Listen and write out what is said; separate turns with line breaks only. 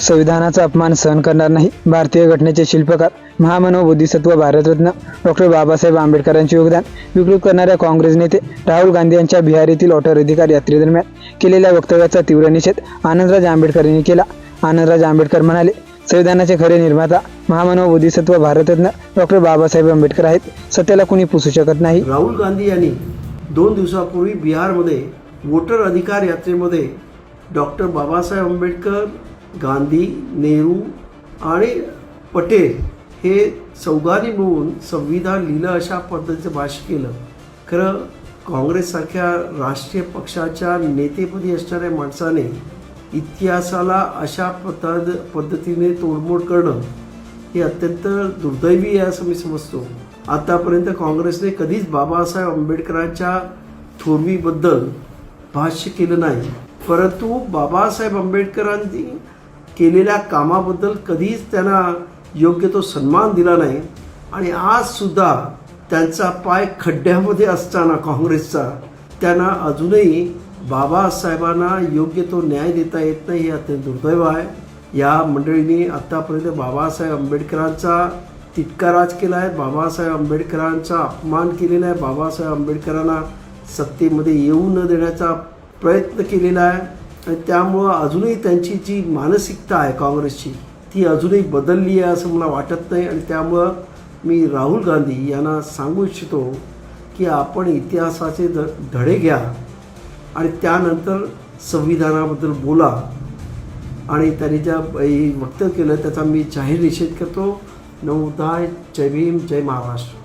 संविधानाचा अपमान सहन करणार नाही. भारतीय घटनेचे शिल्पकार महामानव बुद्धिसत्व भारतरत्न डॉक्टर बाबासाहेब आंबेडकरांचे योगदान विकृत करणाऱ्या काँग्रेस नेते राहुल गांधी यांच्या बिहारीतील ऑटर अधिकार यात्रेदरम्यान केलेल्या वक्तव्याचा तीव्र निषेध आनंदराज आंबेडकर यांनी केला. आनंदराज आंबेडकर म्हणाले संविधानाचे खरे निर्माता महामानव बुद्धिसत्व भारतरत्न डॉक्टर बाबासाहेब आंबेडकर आहेत. सत्याला कुणी पुसू शकत नाही.
राहुल गांधी यांनी दोन दिवसापूर्वी बिहारमध्ये वोटर अधिकार यात्रेमध्ये डॉक्टर बाबासाहेब आंबेडकर गांधी नेहरू आणि पटेल हे चौघांनी मिळून संविधान लिहिलं अशा पद्धतीचं भाष्य केलं. खरं काँग्रेससारख्या राष्ट्रीय पक्षाच्या नेतेपदी असणाऱ्या माणसाने इतिहासाला अशा पद्धत पद्धतीने तोडमोड करणं हे अत्यंत दुर्दैवी आहे असं मी समजतो. आतापर्यंत काँग्रेसने कधीच बाबासाहेब आंबेडकरांच्या थोरवीबद्दल भाष्य केलं नाही. परंतु बाबासाहेब आंबेडकरांनी केलेल्या कामाबद्दल कधीच त्यांना योग्य तो सन्मान दिला नाही. आणि आजसुद्धा त्यांचा पाय खड्ड्यामध्ये असताना काँग्रेसचा त्यांना अजूनही बाबासाहेबांना योग्य तो न्याय देता येत नाही हे अत्यंत दुर्दैव आहे. या मंडळींनी आत्तापर्यंत बाबासाहेब आंबेडकरांचा तिटकाराज केला आहे. बाबासाहेब आंबेडकरांचा अपमान केलेला आहे. बाबासाहेब आंबेडकरांना सत्तेमध्ये येऊ न देण्याचा प्रयत्न केलेला आहे. आणि त्यामुळं अजूनही त्यांची जी मानसिकता आहे काँग्रेसची ती अजूनही बदलली आहे असं मला वाटत नाही. आणि त्यामुळं मी राहुल गांधी यांना सांगू इच्छितो की आपण इतिहासाचे ध धडे घ्या आणि त्यानंतर संविधानाबद्दल बोला. आणि त्यांनी ज्या वक्तव्य केलं त्याचा मी जाहीर निषेध करतो. नऊ दहा जय भीम जय महाराष्ट्र.